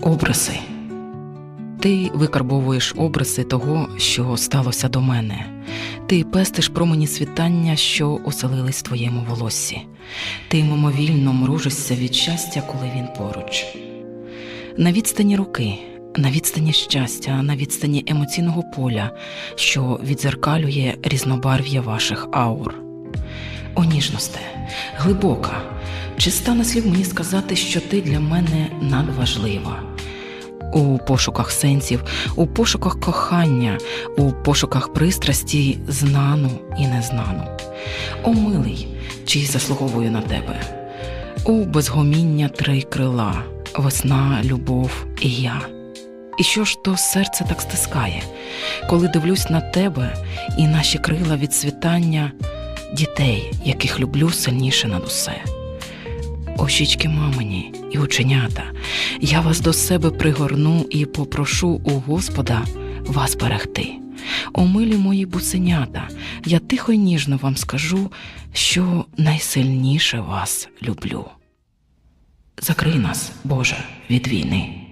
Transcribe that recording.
Образи. Ти викарбовуєш образи того, що сталося до мене. Ти пестиш промені світання, що оселились в твоєму волоссі. Ти мимовільно мружишся від щастя, коли він поруч. На відстані руки, на відстані щастя, на відстані емоційного поля, що відзеркалює різнобарв'я ваших аур. О ніжносте, глибока, чи стане слів мені сказати, що ти для мене надважлива? У пошуках сенсів, у пошуках кохання, у пошуках пристрасті знану і незнану. О милий, чи заслуговую на тебе? У безгоміння три крила, весна, любов і я. І що ж то серце так стискає, коли дивлюсь на тебе і наші крила від світання дітей, яких люблю сильніше над усе. О щічки мамині і ученята, я вас до себе пригорну і попрошу у Господа вас берегти. О милі мої бусенята, я тихо й ніжно вам скажу, що найсильніше вас люблю. Закрий нас, Боже, від війни.